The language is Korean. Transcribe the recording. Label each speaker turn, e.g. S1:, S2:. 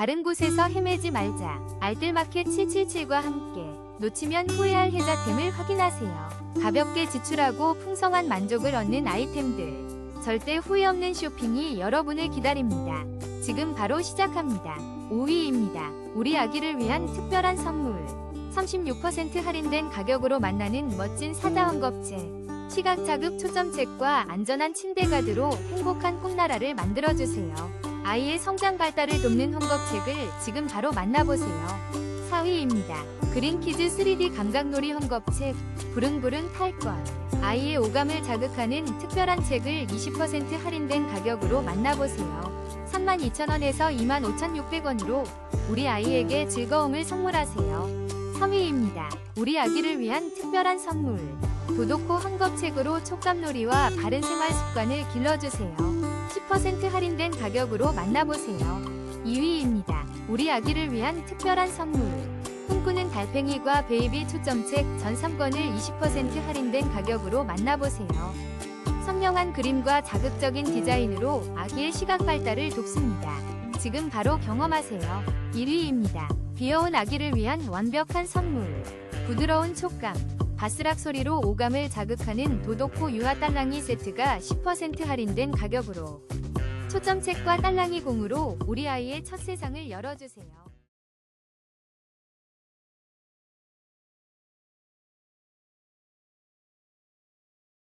S1: 다른 곳에서 헤매지 말자. 알뜰마켓 777과 함께 놓치면 후회할 혜자템을 확인하세요. 가볍게 지출하고 풍성한 만족을 얻는 아이템들. 절대 후회 없는 쇼핑이 여러분을 기다립니다. 지금 바로 시작합니다. 5위입니다. 우리 아기를 위한 특별한 선물. 36% 할인된 가격으로 만나는 멋진 사자 헝겊책. 시각 자극 초점책과 안전한 침대 가드로 행복한 꿈나라를 만들어주세요. 아이의 성장 발달을 돕는 헝겊책을 지금 바로 만나보세요. 4위입니다. 그린키즈 3D 감각놀이 헝겊책 부릉부릉 탈권 아이의 오감을 자극하는 특별한 책을 20% 할인된 가격으로 만나보세요. 32,000원에서 25,600원으로 우리 아이에게 즐거움을 선물하세요. 3위입니다. 우리 아기를 위한 특별한 선물 도도코 헝겊책으로 촉감놀이와 바른 생활 습관을 길러주세요. 10% 할인된 가격으로 만나보세요. 2위입니다. 우리 아기를 위한 특별한 선물. 꿈꾸는 달팽이과 베이비 초점책 전 3권을 20% 할인된 가격으로 만나보세요. 선명한 그림과 자극적인 디자인으로 아기의 시각 발달을 돕습니다. 지금 바로 경험하세요. 1위입니다. 귀여운 아기를 위한 완벽한 선물. 부드러운 촉감, 바스락 소리로 오감을 자극하는 도도코 유아 딸랑이 세트가 10% 할인된 가격으로 초점책과 딸랑이 공으로 우리 아이의 첫 세상을 열어주세요.